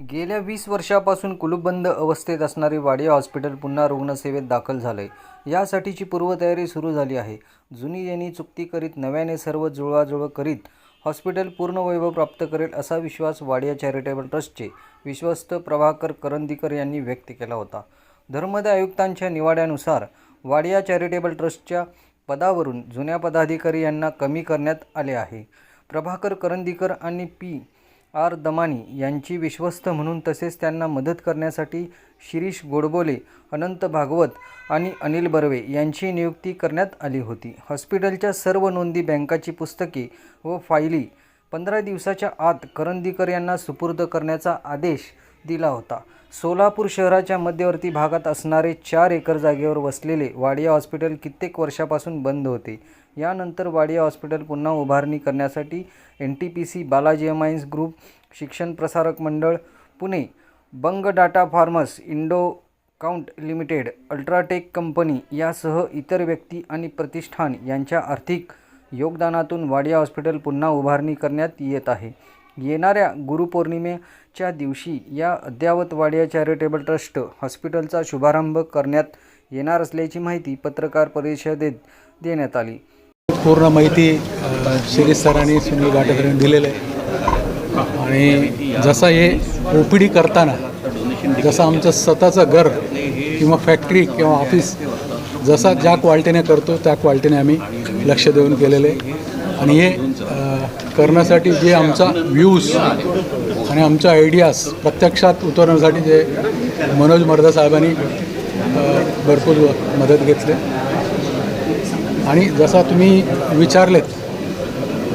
गेल्या वीस वर्षापासून कुलूपबंद अवस्थेत असणारे वाडिया हॉस्पिटल पुन्हा रुग्णसेवेत दाखल झालंय. यासाठीची पूर्वतयारी सुरू झाली आहे. जुनी यांनी चुकती करीत नव्याने सर्व जुळवाजुळव करीत हॉस्पिटल पूर्ण वैभव प्राप्त करेल असा विश्वास वाडिया चॅरिटेबल ट्रस्टचे विश्वस्त प्रभाकर करंदीकर यांनी व्यक्त केला होता. धर्मदाय आयुक्तांच्या निवाड्यानुसार वाडिया चॅरिटेबल ट्रस्टच्या पदावरून जुन्या पदाधिकारी यांना कमी करण्यात आले आहे. प्रभाकर करंदीकर आणि पी. आर दमानी यांची विश्वस्त म्हणून तसेच त्यांना मदत करण्यासाठी शिरीष गोडबोले अनंत भागवत आणि अनिल बर्वे यांची नियुक्ती करण्यात आली होती. हॉस्पिटलच्या सर्व नोंदी बँकाची पुस्तके व फायली पंधरा दिवसाच्या आत करंदीकर यांना सुपूर्द करण्याचा आदेश दिला होता. सोलापूर शहराच्या मध्यवर्ती भागात असणारे चार एकर जागेवर वसलेले वाडिया हॉस्पिटल कित्येक वर्षापासून बंद होते. यानंतर वाडिया हॉस्पिटल पुन्हा उभारणी करण्यासाठी N T P C Balaji amines group Shikshan Prasarak Mandal Pune Bang data farms Indo Count limited UltraTech company यासह इतर व्यक्ती आणि प्रतिष्ठान यांच्या आर्थिक योगदानातून वाडिया हॉस्पिटल पुन्हा उभारणी करण्यात येत आहे. येणाऱ्या गुरुपौर्णिमेच्या दिवशी या अद्यावत वाडिया चॅरिटेबल ट्रस्ट हॉस्पिटलचा शुभारंभ करण्यात येणार असल्याची माहिती पत्रकार परिषदेत देण्यात आली. पूर्ण माहिती श्री शिरीष सरांनी सुनील घाटे दिलेलं आहे. आणि जसं हे ओ पी डी करताना जसं आमचं स्वतःचं घर किंवा फॅक्टरी किंवा ऑफिस जसा ज्या क्वालिटीने करतो त्या क्वालिटीने आम्ही लक्ष देऊन केलेलं आहे. आणि हे करण्यासाठी जे आमचा व्ह्यूज आणि आमच्या आयडियाज प्रत्यक्षात उतरण्यासाठी जे मनोज मर्दा साहेबांनी भरपूर मदत घेतली. आणि जसा तुम्ही विचारलेत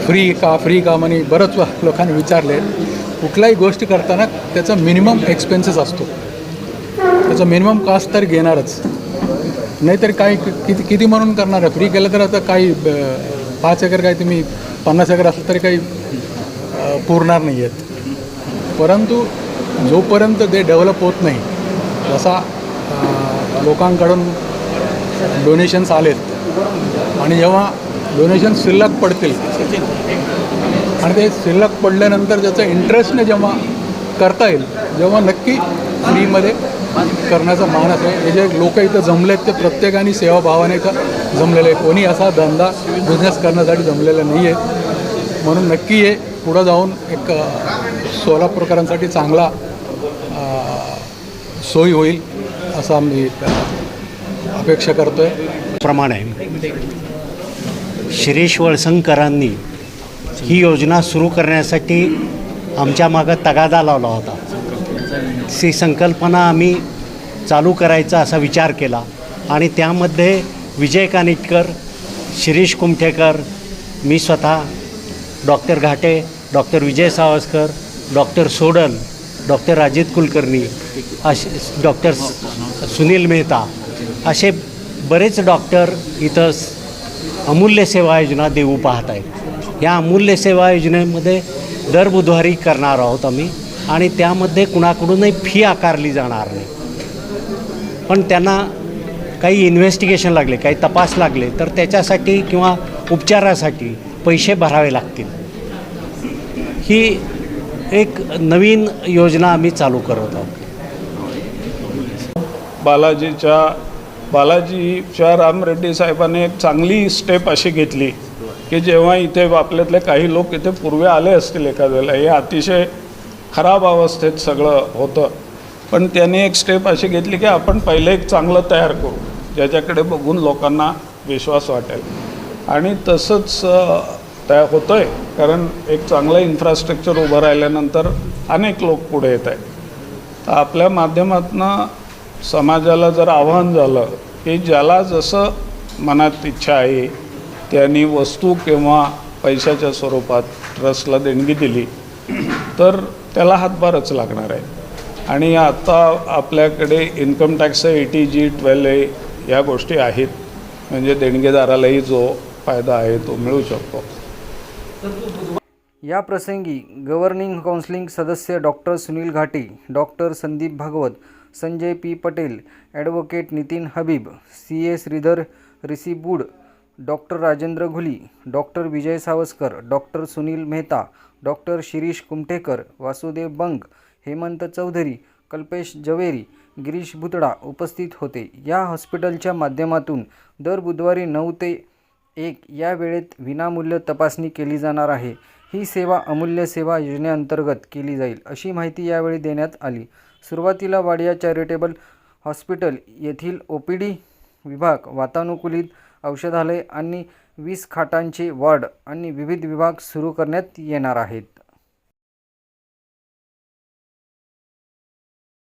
फ्री का फ्री का म्हणे बरंच लोकांनी विचारले. कुठल्याही गोष्ट करताना त्याचा मिनिमम एक्सपेन्सेस असतो. त्याचा मिनिमम कास्ट तर घेणारच. नाहीतर काही किती किती म्हणून करणार आहे? फ्री केलं तर आता काही पाच एकर काही तुम्ही पन्नास एकर असलं तरी काही पुरणार नाही आहेत. परंतु जोपर्यंत ते डेव्हलप होत नाही जसा लोकांकडून डोनेशन्स आलेत. आणि जेव्हा डोनेशन शिल्लक पडतील आणि ते शिल्लक पडल्यानंतर त्याचं इंटरेस्टने जेव्हा करता येईल जेव्हा नक्की फ्रीमध्ये करण्याचा मानस आहे हे जे लोक इथं जमलेत ते प्रत्येकाने सेवाभावाने इथं जमलेले आहे कोणी असा धंदा बिझनेस करण्यासाठी जमलेला नाही आहे म्हणून नक्की हे पुढं जाऊन एक सोलापूरकरांसाठी चांगला सोयी होईल असं आम्ही अपेक्षा करतो आहे प्रमाणे शिरीष वळसंकरांनी ही योजना सुरू करण्यासाठी आमच्या मागं तगादा लावला होता. ती संकल्पना आम्ही चालू करायचा असा विचार केला. आणि त्यामध्ये विजय कानिटकर शिरीष कुमठेकर मी स्वतः doctor Ghate doctor Vijay Savaskar doctor सोडन doctor Ajit Kulkarni असे डॉक्टर सुनील मेहता असे बरेच डॉक्टर इथं अमूल्य सेवा योजना देऊ पाहत आहेत. या अमूल्य सेवा योजनेमध्ये दर बुधवारी करणार आहोत आम्ही. आणि त्यामध्ये कुणाकडूनही फी आकारली जाणार नाही. पण त्यांना काही इन्व्हेस्टिगेशन लागले काही तपास लागले तर त्याच्यासाठी किंवा उपचारासाठी पैसे भरावे लागतील. ही एक नवीन योजना आम्ही चालू करत आहोत. बालाजीच्या बालाजीच्या राम रेड्डी साहेबांनी एक चांगली स्टेप अशी घेतली की जेव्हा इथे आपल्यातले काही लोक इथे पूर्वी आले असतील एखाद्या वेळेला हे अतिशय खराब अवस्थेत सगळं होतं. पण त्यांनी एक स्टेप अशी घेतली की आपण पहिले एक चांगलं तयार करू ज्याच्याकडे बघून लोकांना विश्वास वाटेल. आणि तसंच तयार होतं आहे कारण एक चांगलं इन्फ्रास्ट्रक्चर उभं राहिल्यानंतर अनेक लोक पुढे येत आहेत. तर आपल्या माध्यमातून समाजाला जर आव्हान झालं की ज्याला जसं मनात इच्छा आहे त्यांनी वस्तू किंवा पैशाच्या स्वरूपात ट्रस्टला देणगी दिली तर त्याला हातभारच लागणार आहे. आणि आता आपल्याकडे income tax A T G twelve A या गोष्टी आहेत. म्हणजे देणगीदारालाही जो फायदा आहे तो मिळू शकतो. या प्रसंगी गव्हर्निंग काउन्सिलिंग सदस्य doctor Sunil Ghate doctor Sandeep Bhagwat Sanjay P Patel advocate Nitin Habib C A Shridhar Risi Bood doctor Rajendra Ghuli doctor Vijay Savaskar doctor Sunil Mehta doctor Shirish Kumthekar Vasudev Bang Hemant Chaudhari Kalpesh Jhaveri Girish Bhutada उपस्थित होते. या हॉस्पिटलच्या माध्यमातून दर बुधवारी नऊ ते एक या वेळेत विनामूल्य तपासणी केली जाणार आहे. ही सेवा अमूल्य सेवा योजनेअंतर्गत केली जाईल अशी माहिती यावेळी देण्यात आली. सुरुवातीला वाडिया चॅरिटेबल हॉस्पिटल येथील ओ पी डी विभाग वातानुकूलित औषधालय आणि वीस खाटांचे वॉर्ड आणि विविध विभाग सुरू करण्यात येणार आहेत.